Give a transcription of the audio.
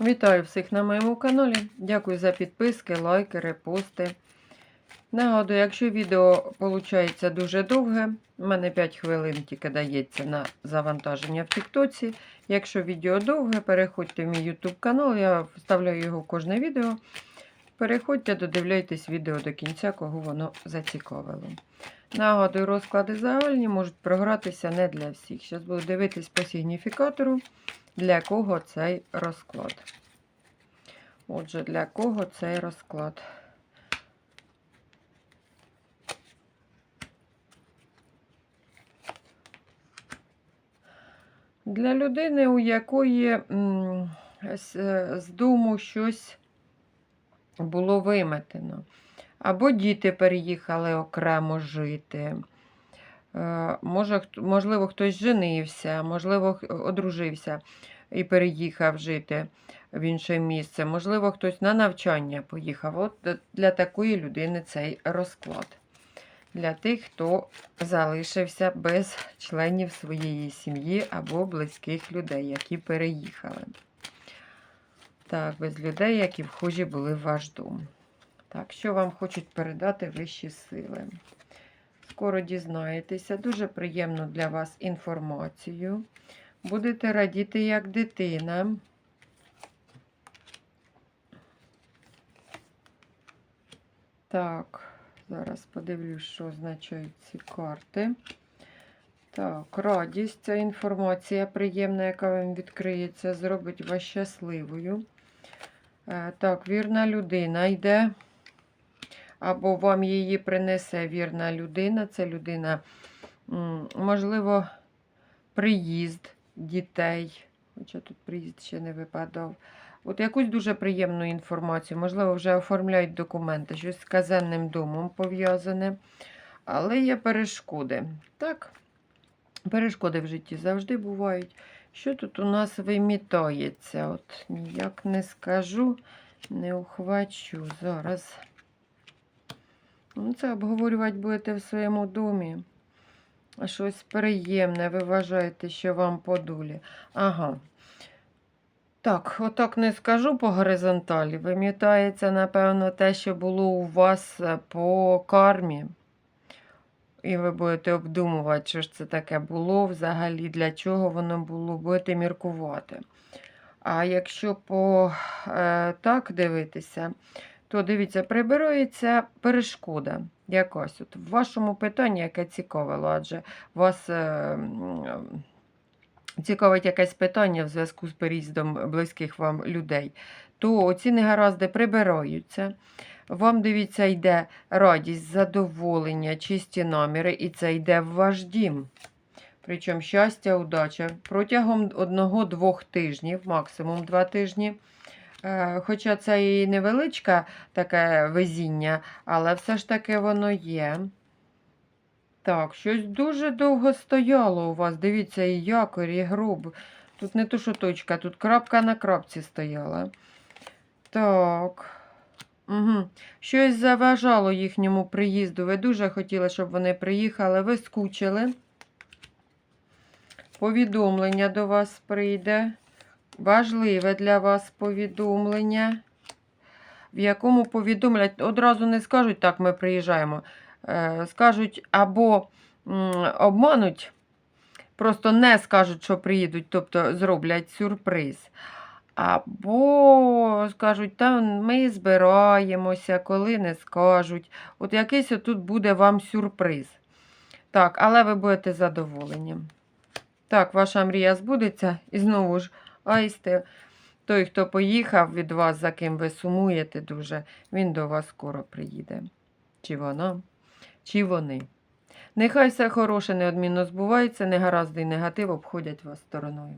Вітаю всіх на моєму каналі. Дякую за підписки, лайки, репости. Нагадую, якщо відео виходить дуже довге, у мене 5 хвилин тільки дається на завантаження в Тіктоці. Якщо відео довге, переходьте в мій YouTube канал, я вставляю його в кожне відео. Переходьте, додивляйтесь відео до кінця, кого воно зацікавило. Нагадую, розклади загальні можуть програтися не для всіх. Зараз буду дивитись по сигніфікатору, для кого цей розклад. Отже, для кого цей розклад. Для людини, у якої з дому щось було виметено. Або діти переїхали окремо жити. Е, Може, можливо, хтось женився, можливо, одружився і переїхав жити в інше місце. Можливо, хтось на навчання поїхав. От для такої людини цей розклад. Для тих, хто залишився без членів своєї сім'ї або близьких людей, які переїхали. Так, без людей, які вхожі були в ваш дом. Так, що вам хочуть передати вищі сили? Скоро дізнаєтеся. Дуже приємну для вас інформацію. Будете радіти як дитина. Так, зараз подивлюсь, що означають ці карти. Так, радість, ця інформація приємна, яка вам відкриється, зробить вас щасливою. Е, Так, вірна людина йде. Або вам її принесе вірна людина. Це людина, можливо, приїзд дітей. Хоча тут приїзд ще не випадав. От якусь дуже приємну інформацію. Можливо, вже оформляють документи, щось з казенним домом пов'язане. Але є перешкоди. Так, перешкоди в житті завжди бувають. Що тут у нас вимітається? От ніяк не скажу, не ухвачу. Зараз. Ну, Це обговорювати будете в своєму домі. Щось приємне, ви вважаєте, що вам по долі. Ага. Так, отак не скажу по горизонталі. Вимітається, напевно, те, що було у вас е, по кармі. І ви будете обдумувати, що ж це таке було взагалі, для чого воно було, будете міркувати. А якщо по е, так дивитися, то дивіться, прибирається перешкода якась. От в вашому питанні, яке цікавило, адже вас е, цікавить якесь питання в зв'язку з переїздом близьких вам людей, то оці негаразди прибираються. Вам, дивіться, йде радість, задоволення, чисті наміри, і це йде в ваш дім. Причому щастя, удача протягом одного-двох тижнів, максимум два тижні. Е, Хоча це і невеличке таке везіння, але все ж таки воно є. Так, щось дуже довго стояло у вас. Дивіться, і якорь, і груб. Тут не то, що точка, тут крапка на крапці стояла. Так. Угу. Щось заважало їхньому приїзду. Ви дуже хотіли, щоб вони приїхали. Ви скучили. Повідомлення до вас прийде. Важливе для вас повідомлення. В якому повідомлять, одразу не скажуть, так, ми приїжджаємо. Е, скажуть або обмануть, просто не скажуть, що приїдуть, тобто зроблять сюрприз. Або скажуть, та ми збираємося, коли не скажуть. От якийсь тут буде вам сюрприз. Так, але ви будете задоволені. Так, ваша мрія збудеться. І знову ж, айсте, той, хто поїхав від вас, за ким ви сумуєте дуже, він до вас скоро приїде. Чи вона, чи вони. Нехай все хороше неодмінно збувається, негаразди і негатив обходять вас стороною.